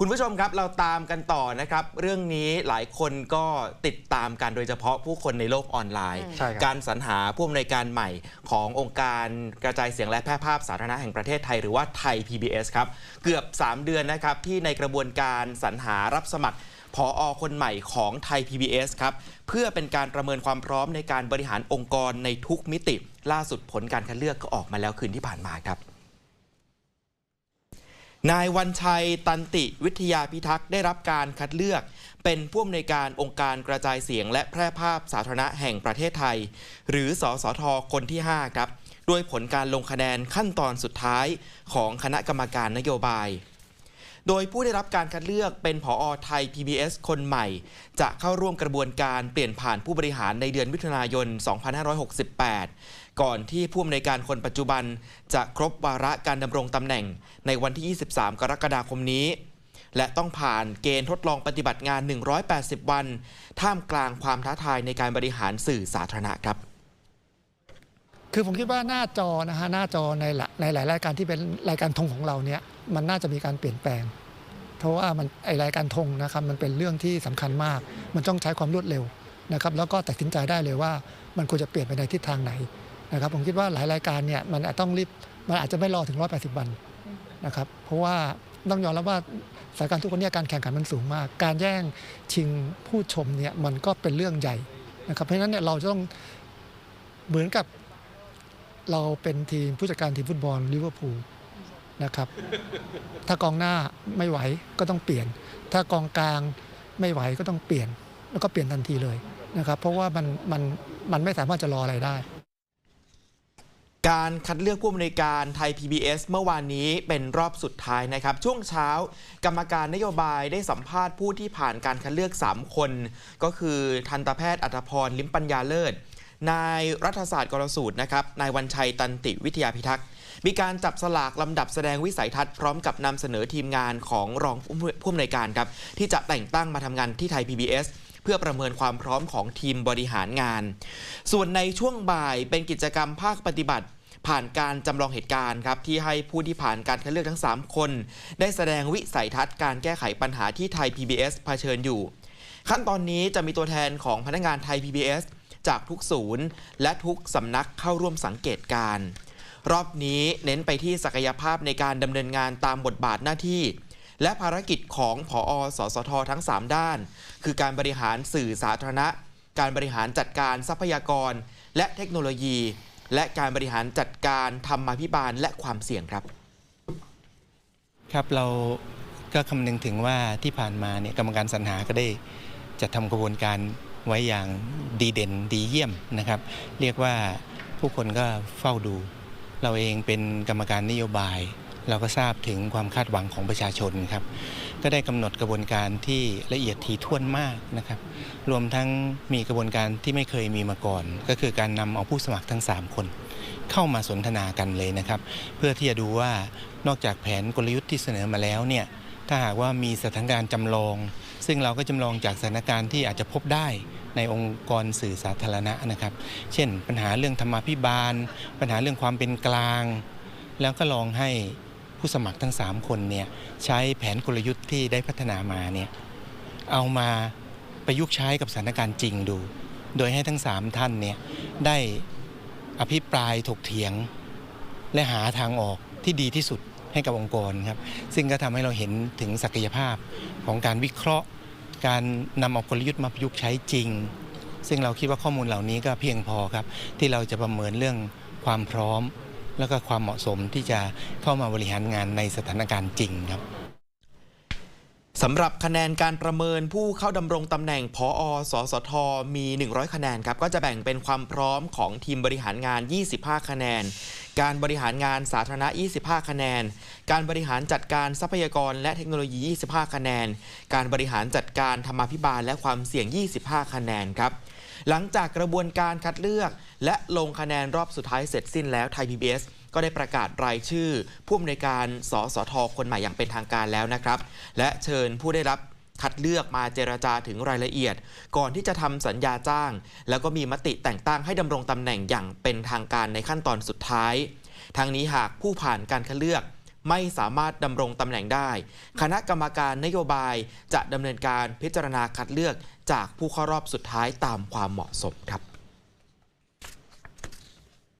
คุณผู้ชมครับเราตามกันต่อนะครับ เรื่องนี้หลายคนก็ติดตามกันโดยเฉพาะผู้คนในโลกออนไลน์ ใช่ครับ การสรรหาผู้อำนวยการใหม่ขององค์การกระจายเสียงและแพร่ภาพสาธารณะแห่งประเทศไทยหรือว่าไทย PBS ครับ เกือบ 3 เดือนนะครับ ที่ในกระบวนการสรรหารับสมัครพออคนใหม่ของไทย PBS ครับ เพื่อเป็นการประเมินความพร้อมในการบริหารองค์กรในทุกมิติ ล่าสุดผลการคัดเลือกก็ออกมาแล้วคืนที่ผ่านมาครับ นายวันชัยตันติวิทยาพิทักษ์ได้รับการคัดเลือก เป็นผู้อำนวยการองค์การกระจายเสียง และแพร่ภาพสาธารณะแห่งประเทศไทย หรือสสทคนที่ 5 ครับ ด้วยผลการลงคะแนนขั้นตอนสุดท้ายของคณะกรรมการนโยบาย โดยผู้ได้รับการคัดเลือกเป็นผออไทย PBS คนใหม่ จะเข้าร่วมกระบวนการเปลี่ยนผ่านผู้บริหารในเดือนมิถุนายน 2568 ก่อนที่ผู้อำนวยการคนปัจจุบัน จะครบวาระการดำรงตำแหน่งในวันที่ 23 กรกฎาคมนี้และต้องผ่านเกณฑ์ทดลองปฏิบัติงาน 180 วัน ท่ามกลางความท้าทายในการบริหารสื่อสาธารณะครับ คือผมคิดว่าหน้าจอนะฮะหน้าจอในหลายในหลายรายการที่เป็นรายการธงของเราเนี่ยมันน่าจะมีการเปลี่ยนแปลง เพราะว่ามันไอรายการธงนะครับมันเป็นเรื่องที่สำคัญมาก มันต้องใช้ความรวดเร็วนะครับแล้วก็ตัดสินใจได้เลยว่ามันควรจะเปลี่ยนไปในทิศทางไหนนะครับผมคิดว่าหลายรายการเนี่ยมันอาจต้องรีบมันอาจจะไม่รอถึง 180 วันนะครับเพราะว่าต้องยอมรับว่าสายการทุกคนเนี่ยการแข่งขันมันสูงมาก การแย่งชิงผู้ชมเนี่ยมันก็เป็นเรื่องใหญ่นะครับเพราะฉะนั้นเนี่ยเราจะต้องเหมือนกับ เราเป็นทีมผู้จัดการทีมฟุตบอลลิเวอร์พูลนะครับ ถ้ากองหน้าไม่ไหวก็ต้องเปลี่ยน ถ้ากองกลางไม่ไหวก็ต้องเปลี่ยน แล้วก็เปลี่ยนทันทีเลยนะครับ เพราะว่ามันมันมันไม่สามารถจะรออะไรได้การคัดเลือกผู้อำนวยการไทย PBS เมื่อวานนี้เป็นรอบสุดท้ายนะครับ ช่วงเช้า กรรมการนโยบายได้สัมภาษณ์ผู้ที่ผ่านการคัดเลือก 3 คน ก็คือทันตแพทย์อัตพร ลิมปัญญาเลิศ นายรัฐศาสตร์กรสูตรนะครับนายวันชัยตันติวิทยาพิทักษ์มีการจับสลากลำดับแสดงวิสัยทัศน์พร้อมกับนำเสนอทีมงานของรองผู้อำนวยการครับที่จะแต่งตั้งมาทำงานที่ไทย PBS เพื่อประเมินความพร้อมของทีมบริหารงาน ส่วนในช่วงบ่ายเป็นกิจกรรมภาคปฏิบัติ ผ่านการจำลองเหตุการณ์ครับที่ให้ผู้ที่ผ่านการคัดเลือกทั้ง 3 คน ได้แสดงวิสัยทัศน์การแก้ไขปัญหาที่ไทย PBS เผชิญอยู่ ขั้นตอนนี้จะมีตัวแทนของพนักงานไทย PBS จากทุกศูนย์ และทุกสำนักเข้าร่วมสังเกตการ รอบนี้เน้นไปที่ศักยภาพในการดำเนินงานตามบทบาทหน้าที่ และภารกิจของผอสสททั้ง 3 ด้าน คือการบริหารสื่อสาธารณะ การบริหารจัดการทรัพยากร และเทคโนโลยี และการบริหารจัดการธรรมาภิบาลและความเสี่ยงครับ ครับเราก็คำนึงถึงว่าที่ผ่านมาเนี่ยกรรมการสรรหาก็ได้จัดทำกระบวนการ ไว้อย่างดีเด่นดีเยี่ยมนะครับ เรียกว่าผู้คนก็เฝ้าดู เราเองเป็นกรรมการนโยบาย เราก็ทราบถึงความคาดหวังของประชาชนครับ ก็ได้กำหนดกระบวนการที่ละเอียดถี่ถ้วนมากนะครับ รวมทั้งมีกระบวนการที่ไม่เคยมีมาก่อน ก็คือการนำเอาผู้สมัครทั้ง 3 คน เข้ามาสนทนากันเลยนะครับ เพื่อที่จะดูว่านอกจากแผนกลยุทธ์ที่เสนอมาแล้วเนี่ย ถ้าหากว่ามีสถานการณ์จำลอง ซึ่งเราก็จำลองจากสถานการณ์ที่อาจจะพบได้ในองค์กรสื่อสาธารณะนะครับ เช่น ปัญหาเรื่องธรรมาภิบาล ปัญหาเรื่องความเป็นกลาง แล้วก็ลองให้ผู้สมัครทั้ง 3 คนเนี่ยใช้แผนกลยุทธ์ที่ได้พัฒนามาเนี่ยเอามาประยุกต์ใช้กับสถานการณ์จริงดู โดยให้ทั้ง 3 ท่านเนี่ยได้อภิปรายถกเถียง และหาทางออกที่ดีที่สุด ให้กับองค์กรครับซึ่งก็ทำให้เราเห็นถึงศักยภาพของการวิเคราะห์ การนำเอากลยุทธ์มาประยุกต์ใช้จริง ซึ่งเราคิดว่าข้อมูลเหล่านี้ก็เพียงพอครับ ที่เราจะประเมินเรื่องความพร้อม แล้วก็ความเหมาะสมที่จะเข้ามาบริหารงานในสถานการณ์จริงครับ สำหรับคะแนนการประเมินผู้เข้าดำรงตำแหน่งพออสสท มี 100 คะแนนครับ ก็จะแบ่งเป็นความพร้อมของทีมบริหารงาน 25 คะแนน การบริหารงานสาธารณะ 25 คะแนน การบริหารจัดการทรัพยากรและเทคโนโลยี 25 คะแนน การบริหารจัดการธรรมาภิบาลและความเสี่ยง 25 คะแนนครับ หลังจากกระบวนการคัดเลือก และลงคะแนนรอบสุดท้ายเสร็จสิ้นแล้วไทย PBS ก็ได้ประกาศรายชื่อ ผู้อำนวยการสสทคนใหม่อย่างเป็นทางการแล้วนะครับ และเชิญผู้ได้รับคัดเลือกมาเจรจาถึงรายละเอียด ก่อนที่จะทำสัญญาจ้าง แล้วก็มีมติแต่งตั้งให้ดำรงตำแหน่งอย่างเป็นทางการในขั้นตอนสุดท้ายทางนี้หากผู้ผ่านการคัดเลือกไม่สามารถดำรงตำแหน่งได้ คณะกรรมการนโยบายจะดำเนินการพิจารณาคัดเลือกจากผู้เข้ารอบสุดท้ายตามความเหมาะสมครับ